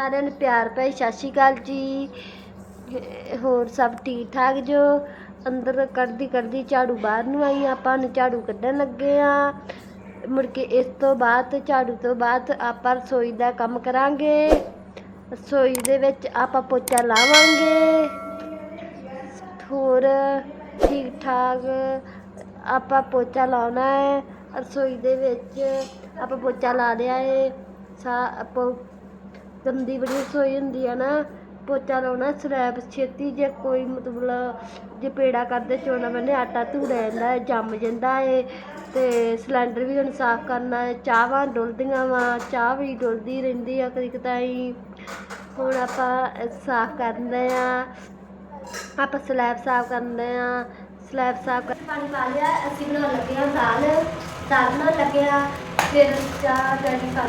ਸਾਰਿਆਂ ਨੂੰ ਪਿਆਰ ਭਾਈ ਸਤਿ ਸ਼੍ਰੀ ਅਕਾਲ ਜੀ। ਹੋਰ ਸਭ ਠੀਕ ਠਾਕ ਜੋ? ਅੰਦਰ ਕੱਢਦੀ ਕੱਢਦੀ ਝਾੜੂ ਬਾਹਰ ਨੂੰ ਆਈ ਆਪਾਂ ਨੂੰ ਝਾੜੂ ਕੱਢਣ ਲੱਗੇ ਆ। ਮੁੜ ਕੇ ਇਸ ਤੋਂ ਬਾਅਦ, ਝਾੜੂ ਤੋਂ ਬਾਅਦ ਆਪਾਂ ਰਸੋਈ ਦਾ ਕੰਮ ਕਰਾਂਗੇ। ਰਸੋਈ ਦੇ ਵਿੱਚ ਆਪਾਂ ਪੋਚਾ ਲਾਵਾਂਗੇ। ਹੋਰ ਠੀਕ ਠਾਕ ਆਪਾਂ ਪੋਚਾ ਲਾਉਣਾ ਹੈ। ਰਸੋਈ ਦੇ ਵਿੱਚ ਆਪਾਂ ਪੋਚਾ ਲਾ ਲਿਆ ਏ। ਸਾ ਗੰਦੀ ਬੜੀ ਰਸੋਈ ਹੁੰਦੀ ਆ ਨਾ, ਪੋਚਾ ਲਾਉਣਾ, ਸਲੈਬ, ਛੇਤੀ ਜੇ ਕੋਈ ਮਤਲਬ ਜੇ ਪੇੜਾ ਕਰਦੇ ਚੋਣਾ ਮੈਨੇ ਆਟਾ ਧੂ ਜਾਂਦਾ ਹੈ, ਜੰਮ ਜਾਂਦਾ ਹੈ ਅਤੇ ਸਿਲੰਡਰ ਵੀ ਹੁਣ ਸਾਫ਼ ਕਰਨਾ ਹੈ ਚਾਹਾਂ ਡੁੱਲਦੀਆਂ ਵਾ, ਚਾਹ ਵੀ ਡੁੱਲਦੀ ਰਹਿੰਦੀ ਆ ਕਦੀ ਕਦਾਈ। ਹੁਣ ਆਪਾਂ ਸਾਫ਼ ਕਰਦੇ ਹਾਂ ਆਪਾਂ ਸਲੈਬ ਸਾਫ਼ ਕਰਦੇ ਹਾਂ ਸਲੈਬ ਸਾਫ਼ ਕਰ ਪਾਣੀ ਪਾ ਲਿਆ, ਅਸੀਂ ਬਣਾਉਣ ਲੱਗੇ ਆ ਦਾਲ। ਦਾਲ ਬਣਾਉਣ ਲੱਗੇ ਆ ਫਿਰ ਚਾਹ ਡੈਡੀ ਕਰ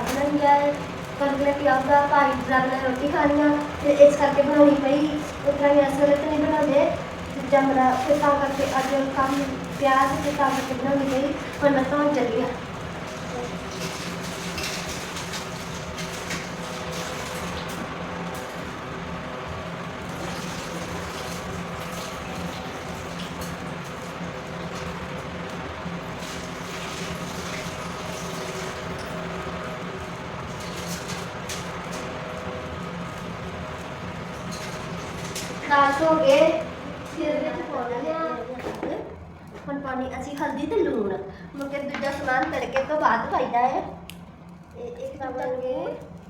ਲੈਂਦੇ ਆ ਕੰਗਲੇ ਪਿਆਜ਼ਾ ਭਾਈ ਜਦ ਨੇ ਰੋਟੀ ਖਾਣੀ ਆ ਤੇ ਇਸ ਕਰਕੇ ਬਣਾਉਣੀ ਪਈ। ਉਤਰਾ ਹੀ ਅਸਰ ਤੇ ਨਹੀਂ ਬਣਾਉਂਦੇ। ਦੂਜਾ ਮੇਰਾ ਫਿਰ ਤਾਂ ਕਰਕੇ ਅੱਜ ਕੰਮ ਪਿਆਜ਼ ਤੇ ਤਾਂ ਕਰਕੇ ਬਣਾਉਣੀ ਪਈ। ਹੁਣ ਮੈਂ ਤਾਂ ਚੱਲੀ ਆ। ਦਾਲ ਧੋ ਕੇ ਫਿਰ ਵਿੱਚ ਪਾਉਣਾ ਲਿਆ ਹੁਣ ਪਾਣੀ ਅਸੀਂ ਹਲਦੀ ਤੇ ਲੂਣ। ਮੁੜ ਦੂਜਾ ਸਮਾਨ ਤੜਕੇ ਤੋਂ ਬਾਅਦ ਪਾਈਦਾ ਹੈ। ਇਹ ਇੱਕ ਪਾਵਾਂਗੇ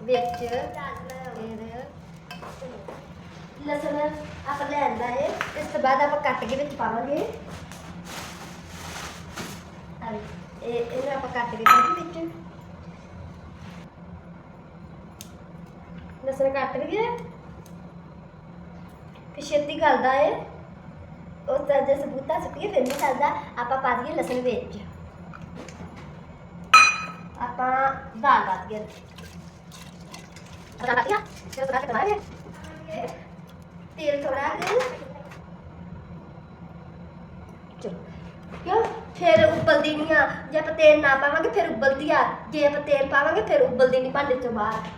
ਵਿੱਚ ਲਸਣ ਆਪਾਂ ਲੈਂਦਾ ਹੈ। ਇਸ ਤੋਂ ਬਾਅਦ ਆਪਾਂ ਕੱਟ ਕੇ ਵਿੱਚ ਪਾਵਾਂਗੇ। ਇਹ ਇਹਨੂੰ ਆਪਾਂ ਕੱਟ ਕੇ ਪਾਵਾਂਗੇ ਵਿੱਚ। ਲਸਣ ਕੱਟ ਲਈਏ ਛੇਤੀ ਗਲਦਾ ਏ। ਉਸ ਦਾ ਜੇ ਸਬੂਤਾ ਸੁੱਕੀਏ ਫਿਰ ਨਹੀਂ ਗਲਦਾ ਆਪਾਂ ਪਾ ਦਈਏ ਲਸਣ ਵਿੱਚ। ਆਪਾਂ ਦਾਲ ਪਾ ਦਈਏ। ਪਤਾ ਲੱਗਿਆ ਚਲੋ ਪਤਾ ਕਰਾਂਗੇ ਤੇਲ ਥੋੜਾ ਕੁ ਚਲੋ। ਕਿਉਂ? ਫਿਰ ਉਬਲਦੀ ਨਹੀਂ ਆ। ਜੇ ਆਪਾਂ ਤੇਲ ਨਾ ਪਾਵਾਂਗੇ, ਫਿਰ ਉਬਲਦੀ ਆ। ਜੇ ਆਪਾਂ ਤੇਲ ਪਾਵਾਂਗੇ, ਫਿਰ ਉਬਲਦੀ ਨਹੀਂ ਭਾਂਡੇ ਤੋਂ ਬਾਹਰ।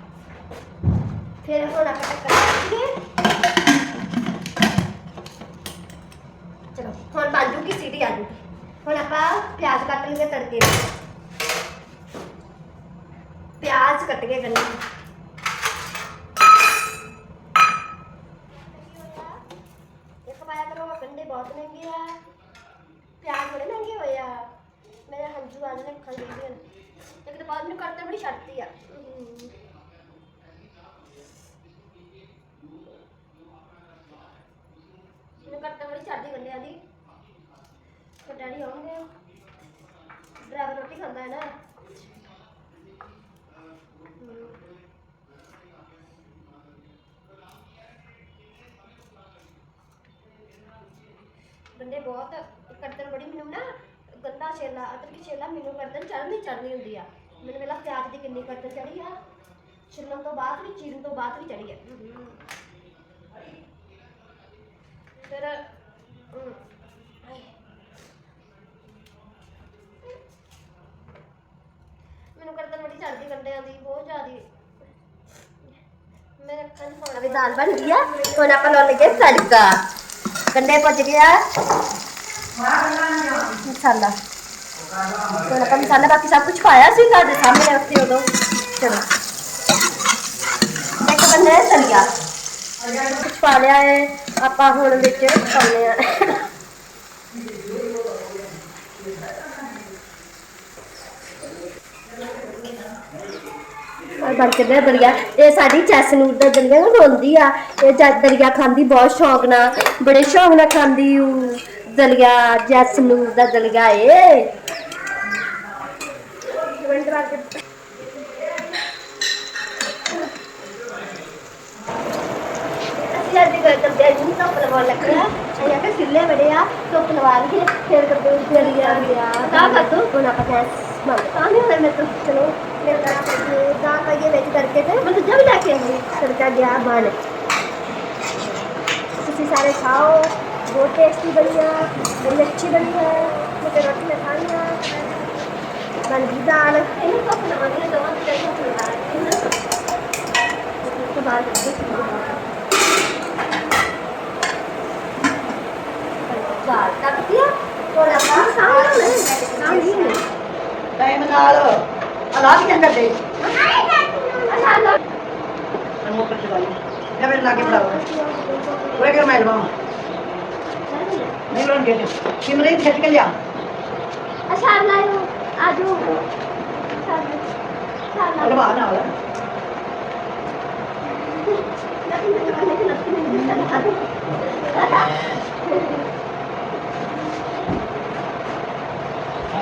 ਫਿਰ ਹੁਣ ਆਪਾਂ ਟੱਕਰ ਦਈਏ ਹੁਣ ਬਣ ਜੂਗੀ ਸੀਟੀ ਆ ਜੂਗੀ ਹੁਣ ਆਪਾਂ ਪਿਆਜ਼ ਕੱਟ ਲਈਏ ਤੜਕੇ ਲਈ ਪਿਆਜ਼ ਕੱਟ ਕੇ ਗੰਨੇ ਇੱਕ ਪਾਇਆ ਕਰੋ ਕੰਡੇ ਬਹੁਤ ਮਹਿੰਗੇ ਆ। ਪਿਆਜ਼ ਬੜੇ ਮਹਿੰਗੇ ਹੋਏ ਆ। ਮੇਰੇ ਹੰਝੂ ਆ ਜਿਹੜੇ ਅੱਖਾਂ ਦੇ ਇੱਕ ਤਾਂ ਬਾਅਦ ਮੈਨੂੰ ਕਰਤੇ ਬੜੀ ਛੱਡਤੀ ਆ। ਮੈਨੂੰ ਕਰਤੇ ਬੜੀ ਛੱਡਦੀ ਗੰਡਿਆਂ ਦੀ। ਤੇ ਡੈਡੀ ਆਉਣਗੇ। ਡਰਾਈਵਰ ਰੋਟੀ ਖਾਂਦਾ ਹੈ ਨਾ। ਹਮ। ਬਹੁਤ ਕਰਤਨ ਬੜੀ ਮੈਨੂੰ ਨਾ ਗੰਦਾ ਛੇਲਾ, ਅਦਰਕ ਛੇਲਾ ਮੈਨੂੰ ਕਰਤਨ ਚੜ੍ਹਨੀ ਚੜ੍ਹਨੀ ਹੁੰਦੀ ਆ। ਮੈਨੂੰ ਪਹਿਲਾਂ ਪਿਆਜ਼ ਦੀ ਕਿੰਨੀ ਕਰਤਨ ਚੜੀ ਆ। ਛਿੱਲਣ ਤੋਂ ਬਾਅਦ ਵੀ, ਚੀਰਨ ਤੋਂ ਬਾਅਦ ਵੀ ਚੜੀ ਆ ਫਿਰ ਹਮ, ਆਏ। ਮੈਨੂੰ ਕਰਤਨ ਬੜੀ ਚੜਦੀ ਗੰਡਿਆਂ ਦੀ ਬਹੁਤ ਜ਼ਿਆਦੀ ਮੇਰੇ ਅੱਖਾਂ 'ਚ ਪਾਉਣਾ ਵੀ ਦਾਲ ਬਣ ਗਈ ਆ ਹੁਣ ਆਪਾਂ ਲਾਉਣ ਲੱਗੇ ਤੜਕਾ ਗੰਡੇ ਭੁੱਜ ਗਿਆ ਮਸਾਲਾ। ਹੁਣ ਆਪਾਂ ਮਸਾਲਾ ਬਾਕੀ ਸਭ ਕੁਝ ਪਾਇਆ ਸੀ ਤੁਹਾਡੇ ਸਾਹਮਣੇ ਉੱਤੇ ਉਦੋਂ। ਚਲੋ। ਇੱਕ ਬੰਨੇ ਤਲੀਆ ਕੁਝ ਪਾ ਲਿਆ ਹੈ ਆਪਾਂ ਹੁਣ ਵਿੱਚ ਪਾਉਂਦੇ ਆ ਆ। ਬਣ ਕੇ ਦਰਿਆ ਇਹ ਸਾਡੀ ਚੈਸਨੂਰ ਦਾ ਦਰਿਆ ਨਾ ਰੋਂਦੀ ਆ। ਇਹ ਜਦ ਦਰਿਆ ਖਾਂਦੀ ਬਹੁਤ ਸ਼ੌਕ ਨਾਲ। ਬੜੇ ਸ਼ੌਕ ਨਾਲ ਖਾਂਦੀ ਉਹ ਦਲਿਆ ਜੈਸਨੂਰ ਦਾ ਦਲਿਆ ਏ। ਮਿੰਟ ਬਾਅਦ ਕੇ- ਅਸੀਂ ਅੱਜ ਗੱਲ ਕਰਦੇ ਹਾਂ ਜੀ ਧੁੱਪ ਲਵਾਉਣ ਲੱਗੇ ਆ। ਅਸੀਂ ਆਖਿਆ ਸਿੱਲੇ ਬੜੇ ਆ ਧੁੱਪ ਲਵਾ ਲਈਏ ਫਿਰ ਕਰਦੇ ਹਾਂ ਦਲਿਆ ਲਿਆ ਤਾਂ ਕਰ ਦੋ ਹੁਣ ਆਪਾਂ ਗੈਸ ਬੰਦ ਤਾਂ ਨਹੀਂ ਹੋਣਾ ਮੈਂ ਤਾਂ ਚਲੋ करके थे मतलब जब जाके तड़का गया बन किसी सारे खाओ बहुत टेस्टी बढ़िया बड़ी अच्छी बढ़िया मुझे रोटी में खानी है बन भी दाल तो बात दाल तब दिया थोड़ा सा ਅਲਾਹ ਕੀ ਕਰਦੇ ਅੱਛਾ ਲੋ ਅਨਮੋ ਪਰ ਚਲਾਈ ਇਹ ਮੇਰੇ ਲਾਗੇ ਬੁਲਾਓ ਉਹ ਕਰ ਮੈਂ ਲਵਾਂ ਨਹੀਂ ਲੋਣ ਕੇ ਸਿਮਰੇ ਖਿੱਚ ਕੇ ਲਿਆ ਅੱਛਾ ਲਾਇਓ ਆਜੋ ਅੱਛਾ ਲਵਾ ਨਾਲ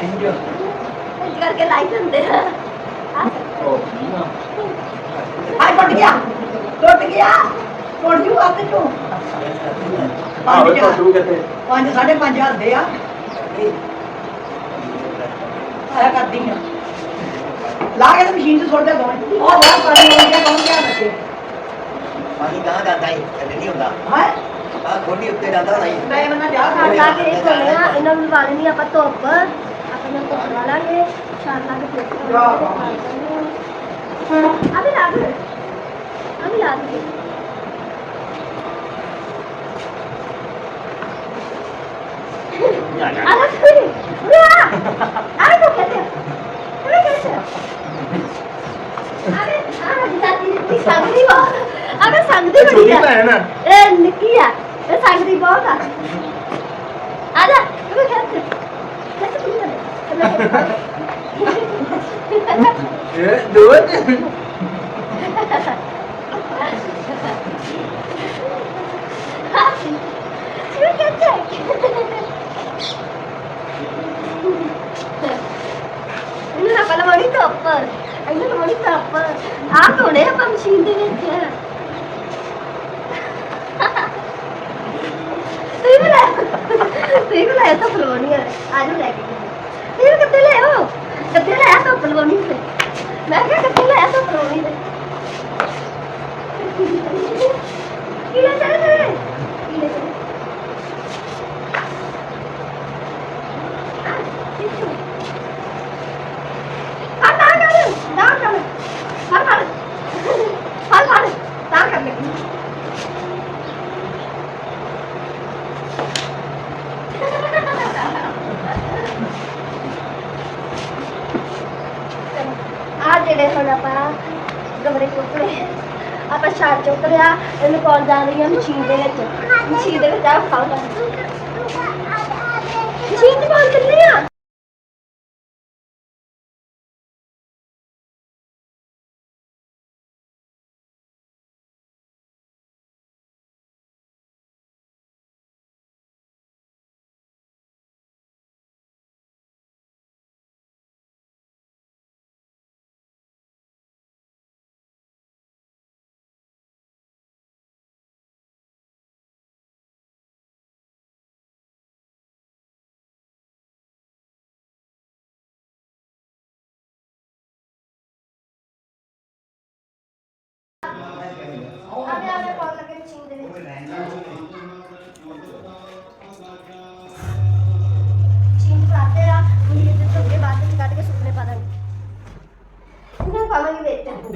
ਇੰਜੋ ਕਰਕੇ ਲਾਈ ਦਿੰਦੇ ਆ ਆਈ ਟੁੱਟ ਗਿਆ। ਟੁੱਟ ਗਿਆ। ਟੁੱਟ ਜੂ ਅੱਤ ਚੋਂ। ਆਹੋ ਪੰਜ ਤਾਂ। ਤੂੰ ਸਾਢੇ ਪੰਜ ਹਜ਼ਾਰ ਦੇ ਆ। ਆਇਆ ਕਰਦੀ ਆ। ਲਾ ਕੇ ਤੇ ਮਸ਼ੀਨ 'ਚ ਸੁੱਟ ਦੇ ਦੋਵੇਂ। ਉਹ ਬਾਹਰ ਪਾਣੀ ਹੋ ਗਿਆ ਕੌਣ ਧਿਆਨ ਰੱਖੇ? ਪਾਣੀ ਕਹਾਂ ਜਾਂਦਾ ਹੈ ਥੱਲੇ ਨਹੀਂ ਹੁੰਦਾ। ਹੈ? ਆ ਖੋਲੀ ਉੱਤੇ ਜਾਂਦਾ ਨਹੀਂ ਟਾਈਮ ਨਾਲ ਜਾ ਲਾ ਕੇ ਇਹ ਕੋਲੇ ਆ ਇਹਨਾਂ ਨੂੰ ਲਵਾ ਲੈਣੀ ਆਪਾਂ ਧੁੱਪ। ਆਪਾਂ ਧੁੱਪ ਲਾ ਲਾਂਗੇ। ਸ਼ਾਨ ਲਾ ਕੇ ਫਿਰ ਵਾਹ, ਆ ਵੀ ਲਾ ਦੇ ਆ ਵੀ ਲਾ ਦੇ ਆ ਲੈ ਸੁਣੀ ਉਰਾ ਆ ਤੋ ਕਹਿੰਦੇ ਆ ਕਹਿੰਦੇ ਅਰੇ ਆ ਜਿੱਦਾਂ ਦੀ ਸੰਗਦੀ ਬਹੁਤ ਅਰੇ ਸੰਗਦੀ ਬੜੀ ਛੋਟੀ ਆ ਭੈਣ ਆ ਇਹ ਨਿੱਕੀ ਆ ਇਹ ਸੰਗਦੀ ਬਹੁਤ ਆ ਆ ਜਾ ਤੂੰ ਖੇਤ ਖੇਤ ਤੂੰ ਇਹ ਦੋ ਤੂੰ ਖੇਤ ਇਹਨੂੰ ਨਾ ਪਹਿਲਾਂ ਮੋੜੀ ਧੁੱਪ ਇਹਨੂੰ ਨਾ ਮੋੜੀ ਧੁੱਪ ਆ ਧੋਣੇ ਆਪਾਂ ਮਸ਼ੀਨ ਦੇ ਵਿੱਚ ਤੂੰ ਵੀ ਲੈ ਤੂੰ ਵੀ ਲੈ ਤਾਂ ਫਲੋਣੀ ਆ। ਆ ਲੈ ਕੇ। ਤੂੰ ਕਿੱਥੇ ਲੈ ਆਓ। ਕਿੱਥੇ ਲੈ ਆ ਤਾਂ ਫਲੋਣੀ ਤੇ ਮੈਂ ਕਿਹਾ ਕਿੱਥੇ ਲੈ ਆ ਤਾਂ ਫਲੋਣੀ ਤੇ ਕੀ ਲੈ ਚਲੇ ਗਏ ਕੀ ਲੈ ਚਲੇ ਆ ਟਿਸ਼ੂ ਫੜ ਨਾ ਕਰ ਨਾ ਕਰ ਫੜ ਫੜ ਫੜ ਫੜ ਨਾ ਕਰ ਲੈ ਆ ਜਿਹੜੇ ਹੁਣ ਆਪਾਂ ਗਮਰੇ ਚੁੱਕਲੇ ਆਪਾਂ ਛਾੜ ਚੁੱਕ ਲਿਆ, ਇਹਨੂੰ ਪਾਉਣ ਜਾ ਰਹੀ ਆ ਮਸ਼ੀਨ ਦੇ ਵਿੱਚ। ਮਸ਼ੀਨ ਦੇ ਵਿੱਚ ਆ ਖਾਉਗਾ ਮਸ਼ੀਨ ਚ ਪਾਉਣ ਚੱਲੇ ਆ।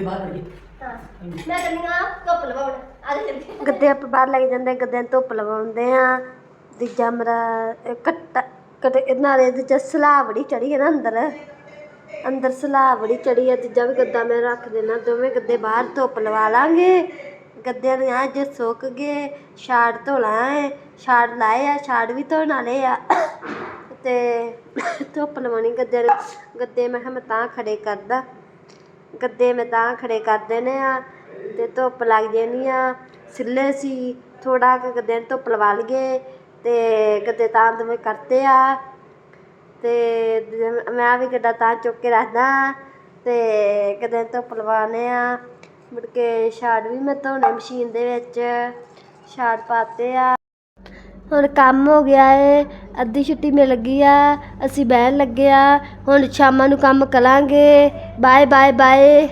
ਪਾਵਾਂਗੇ ਵਿੱਚ ਹਾਂ। ਮੈਂ ਕਹਿੰਦੀ ਆ ਧੁੱਪ ਲਵਾਉਣ। ਆ ਜਾ ਚੱਲਦੇ ਗੱਦੇ ਆਪਾਂ ਬਾਹਰ ਲੈ ਕੇ ਜਾਂਦੇ ਆ, ਗੱਦਿਆਂ ਨੂੰ ਧੁੱਪ ਲਵਾਉਂਦੇ ਆ ਦੂਜਾ ਮੇਰਾ ਇਹ ਕੱਟਾ ਕਦੇ ਨਾਲੇ ਇਹਦੇ ਚ ਸਲਾਹ ਬੜੀ ਚੜੀ ਹੈ ਨਾ ਅੰਦਰ। ਅੰਦਰ ਸਲਾਹ ਬੜੀ ਚੜੀ ਹੈ ਤੀਜਾ ਵੀ ਗੱਦਾ ਮੈਂ ਰੱਖ ਦੇਣਾ ਦੋਵੇਂ ਗੱਦੇ ਬਾਹਰ ਧੁੱਪ ਲਵਾ ਲਾਂਗੇ। ਗੱਦਿਆਂ ਨੂੰ ਅੱਜ ਸੁੱਕ ਗਏ ਛਾੜ ਧੋ ਲਾਏ ਛਾੜ ਲਾਏ ਆ ਛਾੜ ਵੀ ਧੋਣ ਵਾਲੇ ਆ। ਤੇ ਧੁੱਪ ਲਵਾਉਣੀ ਗੱਦਿਆਂ ਨੂੰ। ਗੱਦੇ ਮੈਂ ਕਿਹਾ ਮੈਂ ਤਾਂ ਖੜੇ ਕਰਦਾ। ਗੱਦੇ ਮੈਂ ਤਾਂ ਖੜੇ ਕਰ ਦੇਣੇ ਆ ਅਤੇ ਧੁੱਪ ਲੱਗ ਜਾਣੀ ਆ। ਸਿੱਲੇ ਸੀ, ਥੋੜ੍ਹਾ ਕੁ ਗੱਦੇ ਧੁੱਪ ਲਵਾ ਲਈਏ ਅਤੇ ਗੱਦੇ ਤਾਂ ਦੋਵੇਂ ਕਰਤੇ ਆ। ਅਤੇ ਮੈਂ ਵੀ ਗੱਡਾ ਤਾਂ ਚੁੱਕ ਕੇ ਰੱਖਦਾ ਅਤੇ ਗੱਦੇ ਨੂੰ ਧੁੱਪ ਲਵਾਉਂਦੇ ਹਾਂ ਮੁੜ ਕੇ ਛਾੜ ਵੀ ਮੈਂ ਧੋਣੇ ਮਸ਼ੀਨ ਦੇ ਵਿੱਚ, ਛਾੜ ਪਾਤੇ ਆ। ਹੁਣ ਕੰਮ ਹੋ ਗਿਆ ਏ। ਅੱਧੀ ਛੁੱਟੀ ਮਿਲ ਗਈ ਆ, ਅਸੀਂ ਬਹਿਣ ਲੱਗੇ ਆ, ਹੁਣ ਸ਼ਾਮਾਂ ਨੂੰ ਕੰਮ ਕਰਾਂਗੇ ਬਾਏ ਬਾਏ ਬਾਏ